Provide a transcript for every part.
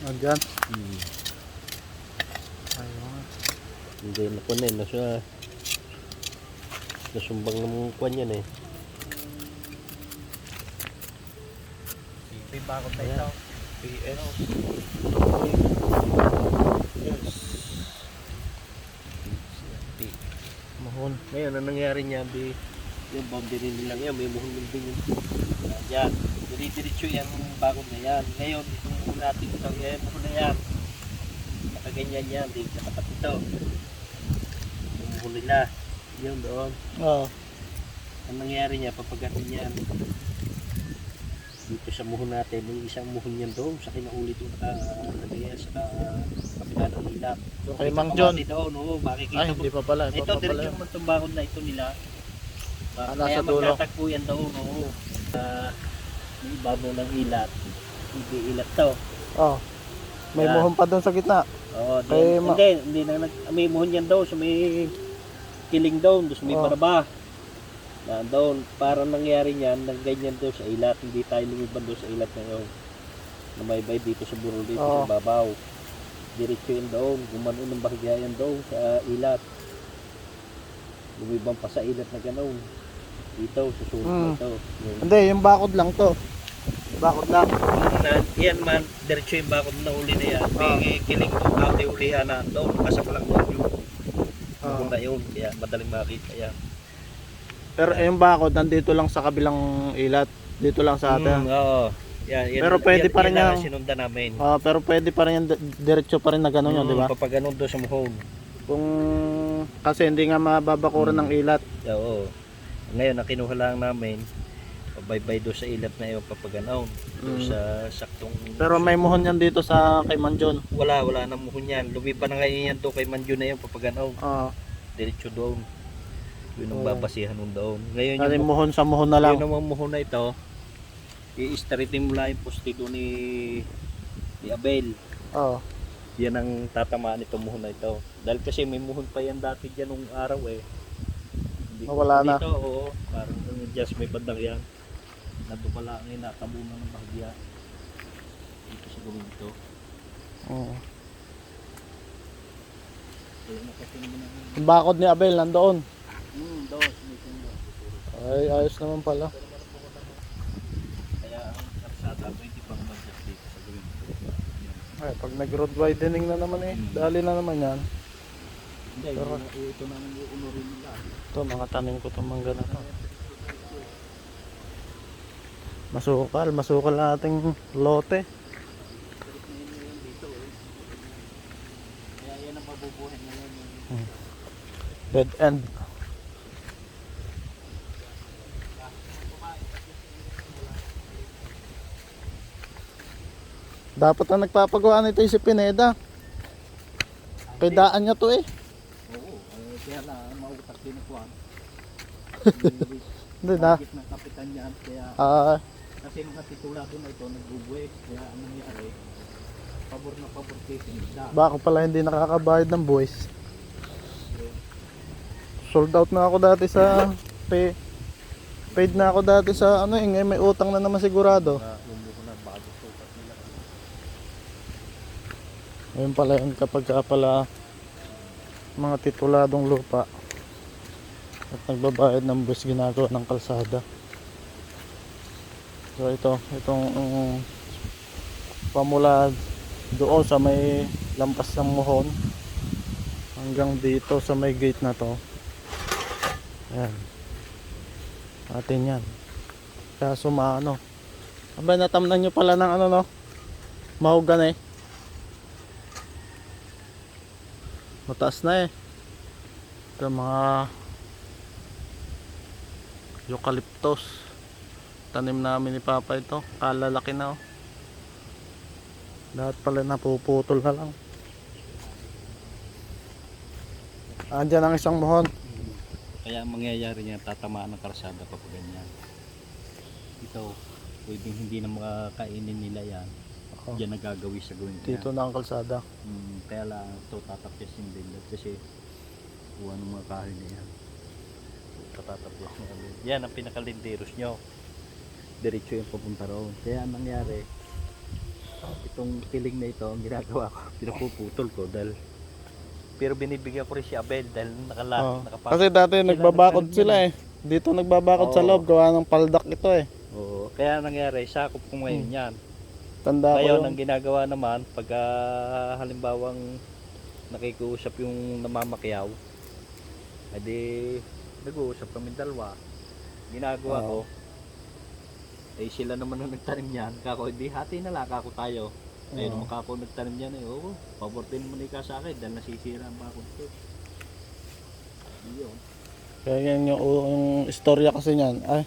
Andyan. Hmm. Ayun. Hindi na po na eh. Nasa, nasumbang ng kwan yan eh. May bakod na ito. PS. Yes. Mahon. Ngayon, ano nangyari niya? Di, yung boundary nilang yan, may muhon din yun. Yan, dinidiretso yan yung bakod na yan. Ngayon, itong muhon natin ito, yan, muhon na yan. Nakaganyan yan, di katapat ito. Yung muhon nila, yun doon. Oo. Ang nangyari niya, papagatin yan. Dito sa muhon natin, may isang muhon yan doon, sa kinaulit yung nakalagay sa kapila ng ilap. So, kay Mang John. Doon, oo, makikita Ay, hindi pa pala. Ito ito, pa diretso naman itong na ito nila. Uh, Ah, kaya magtatagpo yan daw, no? Uh, ibabaw ng ilat. Hindi ilat to. Oh. May Yan. muhon pa doon sa gitna. Oo, Kay di, ma- hindi, hindi na nag, may muhon yan daw, so may kiling daw, so may Oh. baraba. Na doon, parang nangyari niyan, nang ganyan daw sa ilat, hindi tayo lumiban daw sa ilat ngayon. Na may bay dito sa burol dito Oo. sa babaw. Diretso yun doon, gumano ng bahagya yan doon sa ilat. Lumibang pa sa ilat na gano'n. Dito, susunod Mm. na ito. Yung, Hindi, yung bakod lang to. Bakod lang. na, yan man, diretso yung bakod na uli na yan. May kiling doon, ate ulihan na doon, kasapalang doon yung Oo. na yun. Kaya madaling makita yan. Pero yung bakod nandito lang sa kabilang ilat. Dito lang sa Mm, atin. oo. Yan, yan, Pero pwede yan, pa rin yan sinundan namin. Ah, pero pwede pa rin di- diretso pa rin na gano'n yun, di ba? Mm, Kapag ganun doon sa muhon. Kung kasi hindi nga mababakuran ng ilat. Oo. Ngayon, ang kinuha lang namin, pabaybay doon sa ilat na yun papaganaw. Doon Mm. sa saktong... Pero may muhon yan dito sa kay Manjon. Wala, wala nang muhon yan. Lumipa na ngayon yan doon kay Manjo na yun papaganaw. Ah, Diretso doon. Yun ang Oo. babasihan nun doon. Ngayon kasi yung, muhon sa muhon na lang. yun ang muhon na ito, i-straighten mo lang yung postigo ni, ni Abel. Oo. yan ang tatamaan itong muhon na ito. Dahil kasi may muhon pa yan dati dyan nung araw eh. Hindi Nawala na. Dito, oo. Parang just may bandang yan. Nandun pala ngayon natabunan ng bahagya. Dito sa gawin ito. Oo. Bakod ni Abel nandoon. Hmm, tingin. Ay, ayos naman pala. Kaya ang karsada pwede pang mag-just dito sa gawin ito. Ay, pag nag-road widening na naman eh. Hmm. Dali na naman yan. Hindi, Pero- ito, naman yung unurin nila. Ito, mga tanim ko itong mangga na to. Masukal, masukal ating lote. Dead end. Dapat na nagpapagawa nito si Pineda. Kay daan niya to eh. Oo, kaya na mautak din ako. ah. Hindi na. Kapitan yan, kaya Ah, kasi mga titulado na ito nagbubuhay, kaya ang nangyari, pabor na pabor kay Sinigda. baka pala hindi nakakabayad ng boys. Sold out na ako dati sa pay, paid na ako dati sa ano eh, ngayon may utang na naman sigurado. Nila. Ayun pala yun kapag ka pala mga tituladong lupa at nagbabayad ng bus ginagawa ng kalsada. So ito, itong um, pamula doon sa may lampas ng muhon hanggang dito sa may gate na to. Ayan. Atin yan. Kaya sumaano. Aba, natamnan nyo pala ng ano no? Mahugan eh. mataas na eh ito mga eucalyptus tanim namin ni Papa ito kalalaki na oh lahat pala napuputol na lang andyan ang isang muhon Kaya ang mangyayari niya, tatamaan ng karsada kapag ganyan. Ito, pwedeng hindi na makakainin nila yan. Oh. Diyan nagagawi sa gawin niya. dito na ang kalsada Hmm, kaya lang ito tatapyasin din kasi kuha ng mga kahoy na yan. So, tatatapyas niya ulit. Yan ang pinakalinderos nyo. Diretso yung papunta roon. Kaya ang nangyari, itong piling na ito, ang ginagawa ko, pinapuputol ko dahil pero binibigyan ko rin si Abel dahil nakala, Oo. nakapasok. Kasi dati nagbabakod nagtanim sila eh. Dito nagbabakod sa Oo. loob, gawa ng paldak ito eh. Oo, kaya nangyari, sakop ko ngayon yan. Tanda ko Ngayon, yung... ang ginagawa naman, pag ah, halimbawang nakikiusap yung namamakyaw, edi nag-uusap kami dalawa. Ginagawa ko, eh sila naman ang nagtanim yan. Kako, hindi hati na lang, kako tayo. Ayun Oo. naman kako nagtanim yan eh. Oo, pabortin mo ni ka sa akin dahil nasisira ang bakod ko. Yun. Kaya yan yung, yung istorya kasi niyan. Ay,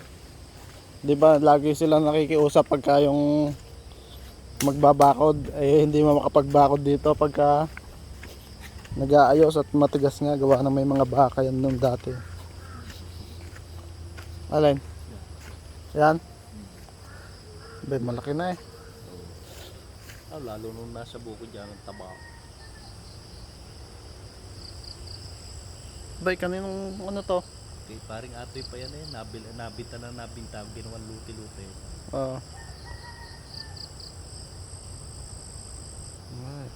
di ba lagi sila nakikiusap pagka yung magbabakod, eh hindi mo makapagbakod dito pagka nag-aayos at matigas nga gawa na may mga baka yan nung dati. Alin? Yan? Be, malaki na eh. Ah, lalo nung nasa bukod dyan, ang taba. Bay, kaninong ano to? Okay, paring atoy pa yan eh. Nabil, nabita na nabinta, ginawan luti-luti. Oo. Ay.